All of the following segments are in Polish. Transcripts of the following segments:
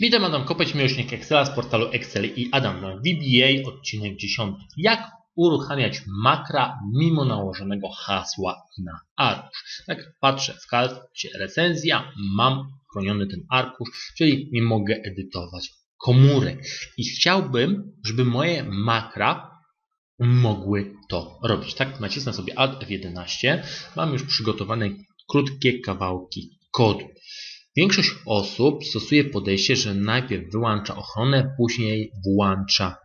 Witam, Adam Kopeć, miłośnik Excela z portalu Excel i Adam na VBA, odcinek 10. Jak uruchamiać makra mimo nałożonego hasła na arkusz. Tak, patrzę w karcie recenzja, mam chroniony ten arkusz, czyli nie mogę edytować komórek. I chciałbym, żeby moje makra mogły to robić. Tak, nacisnę sobie Alt F11, mam już przygotowane krótkie kawałki kodu. Większość osób stosuje podejście, że najpierw wyłącza ochronę, później włącza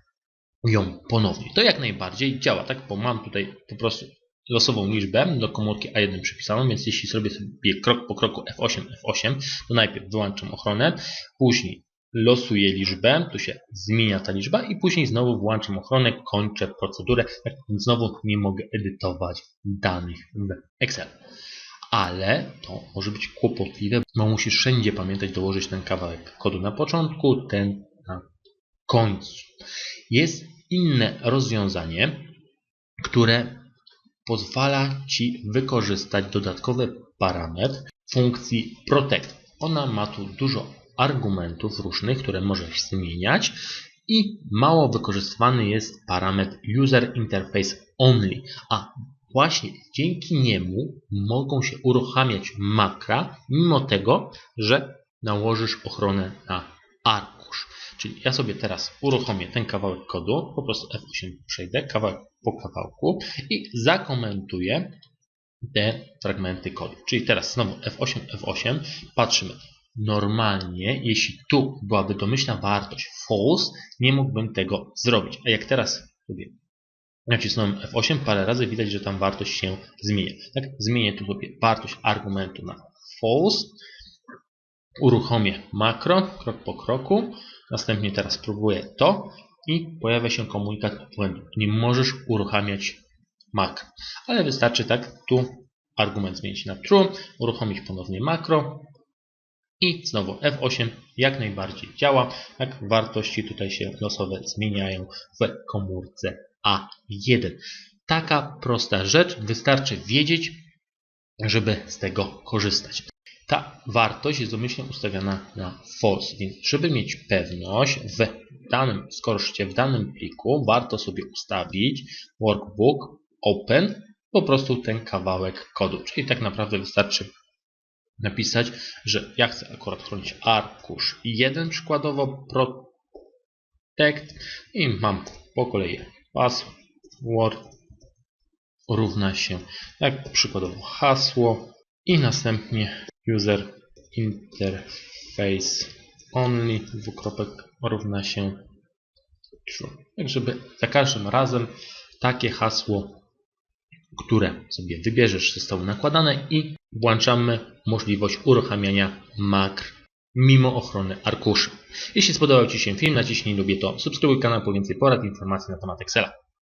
ją ponownie. To jak najbardziej działa, tak? Bo mam tutaj po prostu losową liczbę do komórki A1 przypisaną, więc jeśli zrobię sobie krok po kroku F8, F8, to najpierw wyłączam ochronę, później losuję liczbę, tu się zmienia ta liczba i później znowu włączam ochronę, kończę procedurę, tak znowu nie mogę edytować danych w Excel ale to może być kłopotliwe, bo musisz wszędzie pamiętać dołożyć ten kawałek kodu na początku, ten na końcu. Jest inne rozwiązanie, które pozwala Ci wykorzystać dodatkowy parametr funkcji protect. Ona ma tu dużo argumentów różnych, które możesz zmieniać i mało wykorzystywany jest parametr user interface only, a właśnie dzięki niemu mogą się uruchamiać makra, mimo tego, że nałożysz ochronę na arkusz. Czyli ja sobie teraz uruchomię ten kawałek kodu, po prostu F8 przejdę, kawałek po kawałku i zakomentuję te fragmenty kodu. Czyli teraz znowu F8, F8, patrzymy. Normalnie, jeśli tu byłaby domyślna wartość false, nie mógłbym tego zrobić. A jak teraz sobie nacisnąłem F8, parę razy widać, że tam wartość się zmienia. Tak, zmienię tu sobie wartość argumentu na false. Uruchomię makro, krok po kroku. Następnie teraz spróbuję to i pojawia się komunikat błędu. Nie możesz uruchamiać makro. Ale wystarczy tak tu argument zmienić na true, uruchomić ponownie makro i znowu F8 jak najbardziej działa. Tak, wartości tutaj się losowe zmieniają w komórce A1. Taka prosta rzecz, wystarczy wiedzieć, żeby z tego korzystać. Ta wartość jest domyślnie ustawiona na false, więc żeby mieć pewność w danym skorzcie, w danym pliku, warto sobie ustawić workbook open, po prostu ten kawałek kodu. Czyli tak naprawdę wystarczy napisać, że ja chcę akurat chronić arkusz 1 przykładowo protect i mam po kolei password równa się jak przykładowo hasło i następnie user interface only dwukropek równa się true. Tak żeby za każdym razem takie hasło, które sobie wybierzesz zostało nakładane i włączamy możliwość uruchamiania makr mimo ochrony arkuszy. Jeśli spodobał Ci się film, naciśnij lubię to, subskrybuj kanał po więcej porad i informacji na temat Excela.